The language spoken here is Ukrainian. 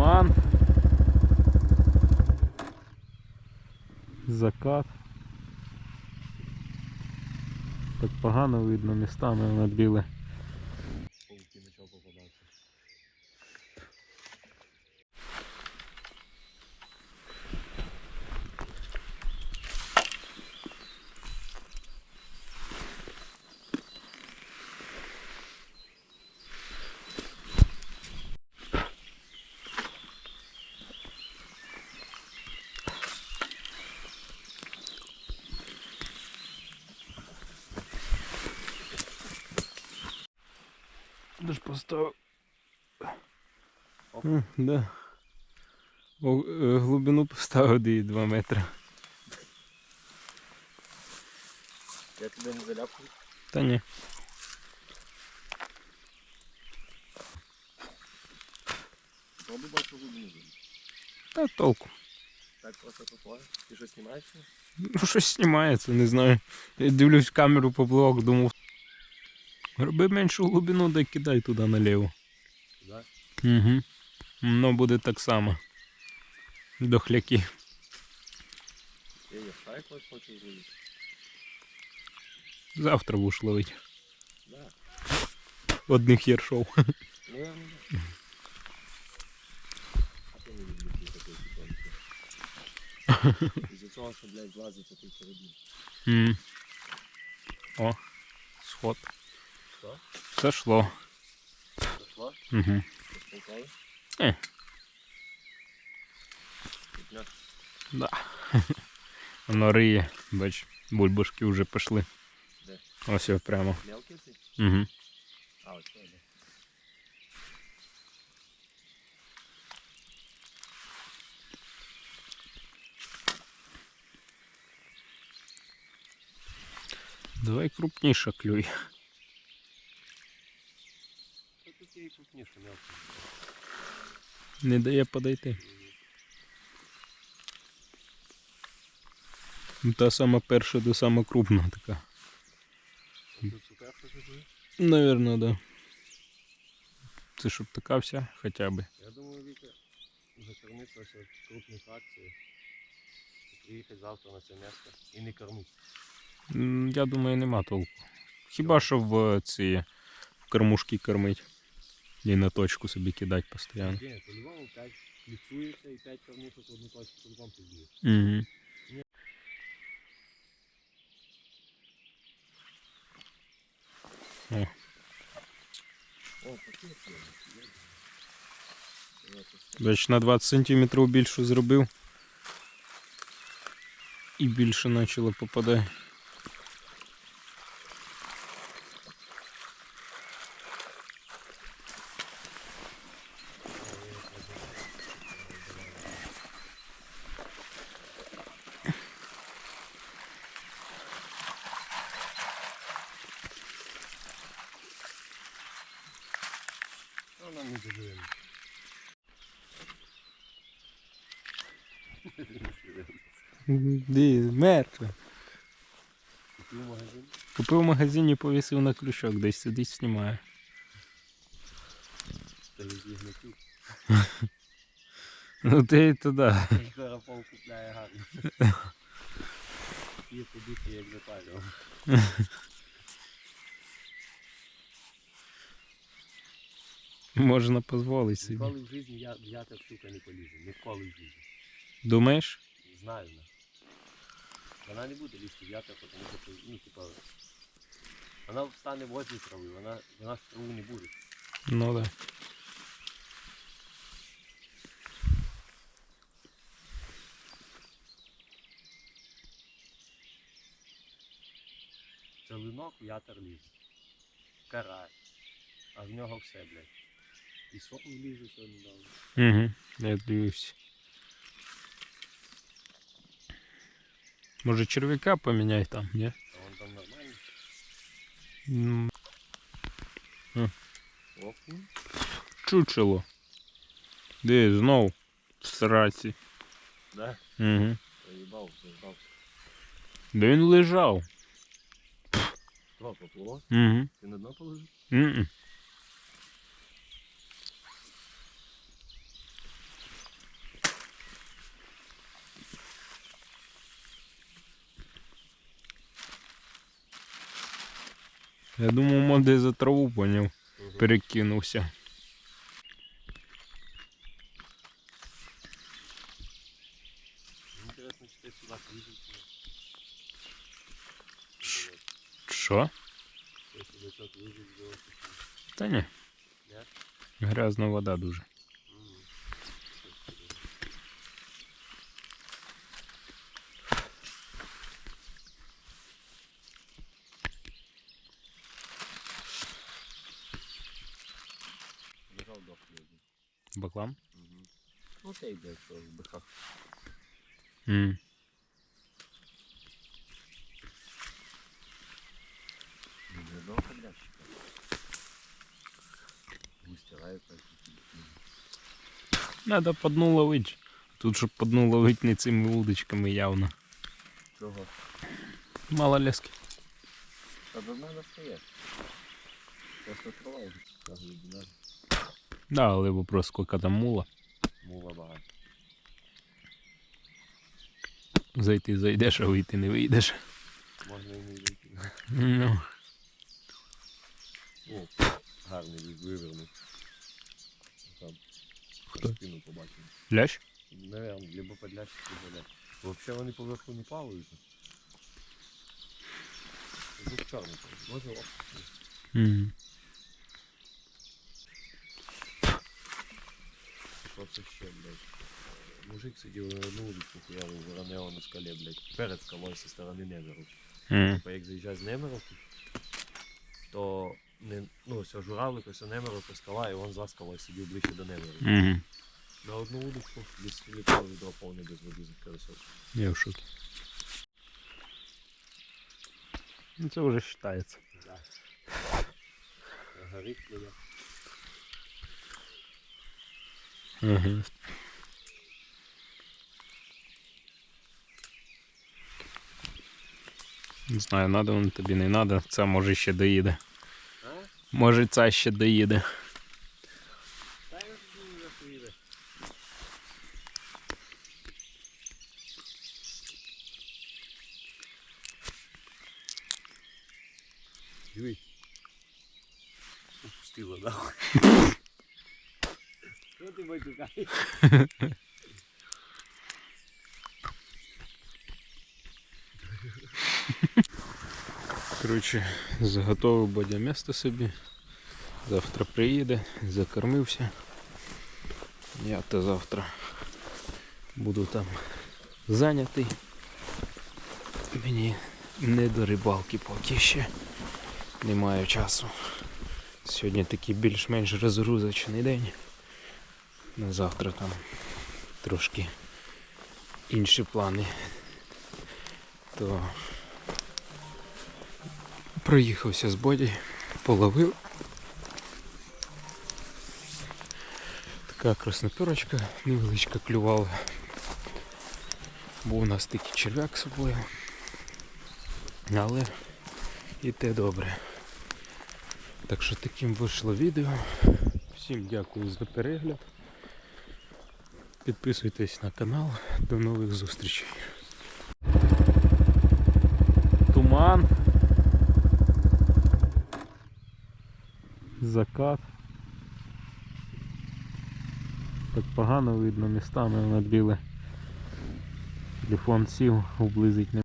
Туман. Закат. Так погано видно містами над. поставив? Оп. А, да. О, е, глибину поставив де 2 метри. Я тебе не заляпаю. Та ні. Пробуй бачу глибину. Та толку. Так просто попало. Ти що знімаєш? Ну щось знімається, не знаю. Я дивлюсь в камеру поплавок, думав. Роби меншу глибину, да кидай туди наліво. Да? Угу. Воно буде так само. Дохляки. Я шайк ось хочу зловити. Завтра будеш ловити. Да. Одних єршов. Наверно, да. А то не люблю ті такі ситуації. Із-за цього, що, блядь, влазить такий середин. М. О, сход. Що? Сошло. Пішло? Угу. Розпонкали? Е. Да. Воно риє. Бач, бульбашки вже пішли. Де? Ось його прямо. Мелкий цей? Угу. А, ось це, да. Давай крупніше клюй. Та тут є і крупніше мелкий. Не дає подойти. Ну, Та сама перша, де сама крупна така. Наверно, да. Це щоб така вся хоча б. Я думаю, ось от крупних акцій. Приїхати завтра на це місце і не кормити. Я думаю, нема толку. Хіба що в е, ці в кормушки кормить. І на точку собі кидати постійно. Ні, по-любому 5 кліпсується і 5 кормушок в одну точку по-любому. Угу. О, на 20 см більшу зробив. І більше почало попадати. Нам не доживемо. Ді, мертве. Купив магазин. Купив в магазині, повісив на крючок, десь сидить, знімає. Та їх гнатів. Ну ти туди. Карапол купляє гарно. Є подути, як запалював. Можна дозволити собі. Ніколи в житті я, я так штука не полізу. Ніколи в житті. Думаєш? Знаю. Вона не буде лізти в ятер, тому що, ну, типа, вона встане в возле трави, вона, вона в траву не буде. Ну да. Це линок в ятер лізе. Карась. А в нього все, блядь. І сок влізе недавно. Угу. Я дивився. Може черв'яка поміняй там, ні? А вон там нормально. М, Окунь. Чучело. Де знов в сраці. Да? Угу. Заїбав, заїбав. Де він лежав? Що, поплыло? Угу. Ти на дно положив? М-м. Я думав, моди за траву поняв. Перекинувся. Інтересно, чи сюди Що? Та. Ні? Грязна вода дуже. Дохлий один. Баклан? Мгм. Ну це йде, що в биках. Mm. Надо по дну ловить. Тут щоб по дну ловить не цими удочками явно. Чого? Мало лески. Та до мене стає. Просто трава глибина. Да, але вопрос, скільки там мула. Мула багато. Зайти зайдеш, а вийти не вийдеш. Можна і не вийти. Ну, О, гарний вивернув. Там. Хто? Спину побачив. лящ? Наверно, либо подлящик, либо лящик. Вообще вони поверху не плавають. Звук чорний. Може оп. Mm. Це ще, блядь? Мужик сидів на одну удочку хуярив, воронео на скалі, блядь. Перед скалою зі сторони Немеру. Mm. Типа як заїжджаєш з Немеровки, то не, ну, все журавлик, ось Немеровка скала, і він за скалою сидів ближче до Немеровки. Mm. На одну удочку, без літрове відро повне без води за колесо. Я в шокі. Ну це вже вважається. Да. Горить плює. Ага. Не знаю, надо воно тобі не надо. Це може ще доїде. А? Може ця ще доїде. Та я ж Що ти матюкаєш? Коротше, заготовив Бодя місто собі. Завтра приїде, закормився. Я то завтра буду там зайнятий. Мені не до рибалки поки ще немає часу. Сьогодні такий більш-менш розгрузочний день. На завтра там трошки інші плани. То проїхався з боді, половив. Така красноперочка невеличка клювала. Був у нас такий черв'як з собою. Але і те добре. Так що таким вийшло відео. Всім дякую за перегляд. Підписуйтесь на канал. До нових зустрічей. Туман. Закат. Так погано видно містами на біле. Телефон сів, облизить не